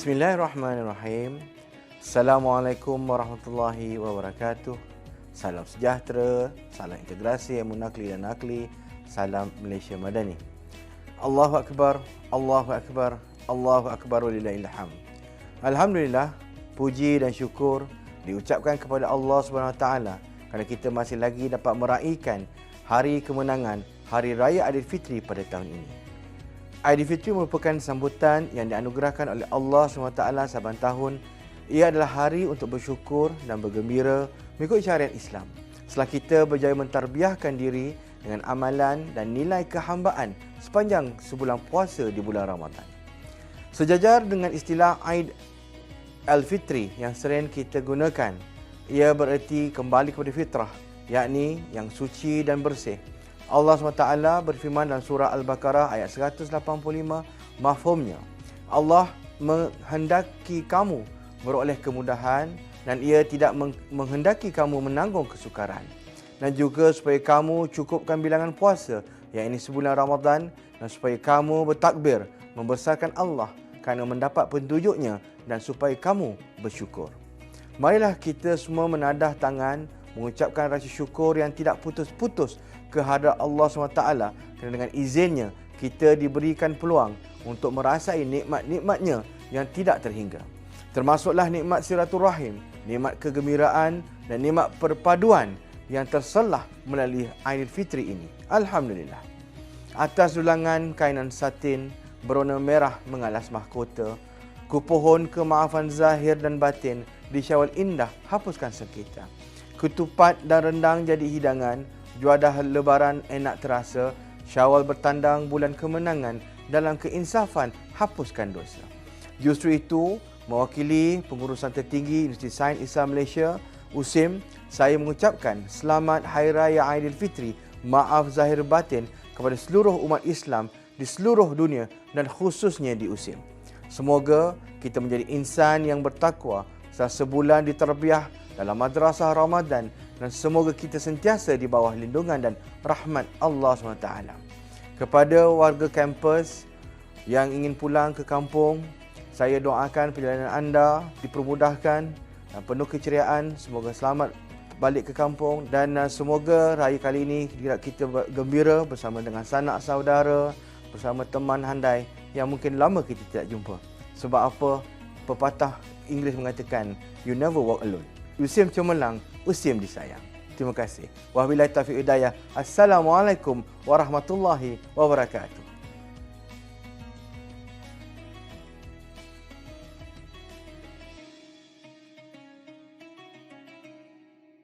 Bismillahirrahmanirrahim. Assalamualaikum warahmatullahi wabarakatuh. Salam sejahtera, salam integrasi ilmu nakli dan nakli, salam Malaysia Madani. Allahu Akbar, Allahu Akbar, Allahu Akbar walillahil hamd. Alhamdulillah, puji dan syukur diucapkan kepada Allah Taala kerana kita masih lagi dapat meraihkan hari kemenangan Hari Raya Aidilfitri pada tahun ini. Aidilfitri merupakan sambutan yang dianugerahkan oleh Allah SWT saban tahun. Ia adalah hari untuk bersyukur dan bergembira mengikut syariat Islam. Setelah kita berjaya mentarbiahkan diri dengan amalan dan nilai kehambaan sepanjang sebulan puasa di bulan Ramadan. Sejajar dengan istilah Aid Al-Fitri yang sering kita gunakan, ia bererti kembali kepada fitrah, yakni yang suci dan bersih. Allah SWT berfirman dalam surah Al-Baqarah ayat 185 mafhumnya. Allah menghendaki kamu beroleh kemudahan dan ia tidak menghendaki kamu menanggung kesukaran. Dan juga supaya kamu cukupkan bilangan puasa yang ini sebulan Ramadan dan supaya kamu bertakbir membesarkan Allah kerana mendapat petunjuknya dan supaya kamu bersyukur. Marilah kita semua menadah tangan mengucapkan rasa syukur yang tidak putus-putus kehadrat Allah SWT kerana dengan izinnya kita diberikan peluang untuk merasai nikmat-nikmatnya yang tidak terhingga. Termasuklah nikmat rahim, nikmat kegembiraan dan nikmat perpaduan yang terselah melalui Aidilfitri ini. Alhamdulillah. Atas dulangan kainan satin berwarna merah mengalas mahkota, kupohon kemaafan zahir dan batin di syawal indah hapuskan sekitar. Ketupat dan rendang jadi hidangan, juadah lebaran enak terasa, syawal bertandang bulan kemenangan dalam keinsafan hapuskan dosa. Justru itu, mewakili pengurusan tertinggi Universiti Sains Islam Malaysia, USIM, saya mengucapkan selamat Hari Raya Aidilfitri, maaf zahir batin kepada seluruh umat Islam di seluruh dunia dan khususnya di USIM. Semoga kita menjadi insan yang bertakwa setelah sebulan diterbiah dalam madrasah Ramadan dan semoga kita sentiasa di bawah lindungan dan rahmat Allah SWT. Kepada warga kampus yang ingin pulang ke kampung, saya doakan perjalanan anda dipermudahkan dan penuh keceriaan. Semoga selamat balik ke kampung dan uh, semoga raya kali ini kita gembira bersama dengan sanak saudara, bersama teman handai yang mungkin lama kita tidak jumpa. Sebab apa? Pepatah Inggeris mengatakan, you never walk alone. Usim cemerlang, usim disayang. Terima kasih. Wabillahi taufiq hidayah. Assalamualaikum warahmatullahi wabarakatuh.